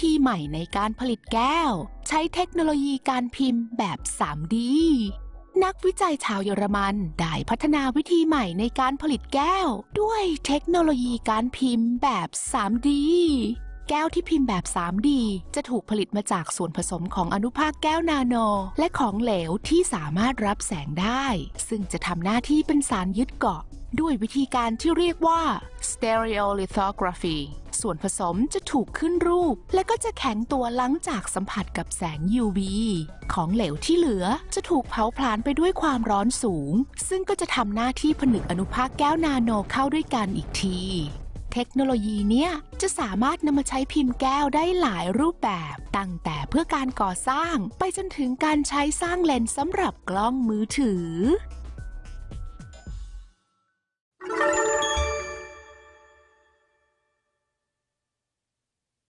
ธีใหม่ในการผลิตแก้ว ใช้เทคโนโลยีการพิมพ์แบบ 3D นักวิจัยชาวเยอรมันได้พัฒนาวิธีใหม่ในการผลิตแก้ว ด้วยเทคโนโลยีการพิมพ์แบบ 3D แก้วที่พิมพ์แบบ 3D จะถูกผลิตมาจากส่วนผสมของอนุภาคแก้วนาโน และของเหลวที่สามารถรับแสงได้ ซึ่งจะทำหน้าที่เป็นสารยึดเกาะ ด้วยวิธีการที่เรียกว่า stereolithography ส่วนผสมจะถูกขึ้นรูป และก็จะแข็งตัวหลังจากสัมผัสกับแสง UV ของเหลวที่เหลือจะถูกเผาผลาญไปด้วยความร้อนสูง ซึ่งก็จะทำหน้าที่ผนึกอนุภาคแก้วนาโนเข้าด้วยกันอีกทีเทคโนโลยีเนี้ยจะสามารถนำมาใช้พิมพ์แก้วได้หลายรูปแบบ ตั้งแต่เพื่อการก่อสร้างไปจนถึงการใช้สร้างเลนส์สำหรับกล้องมือถือ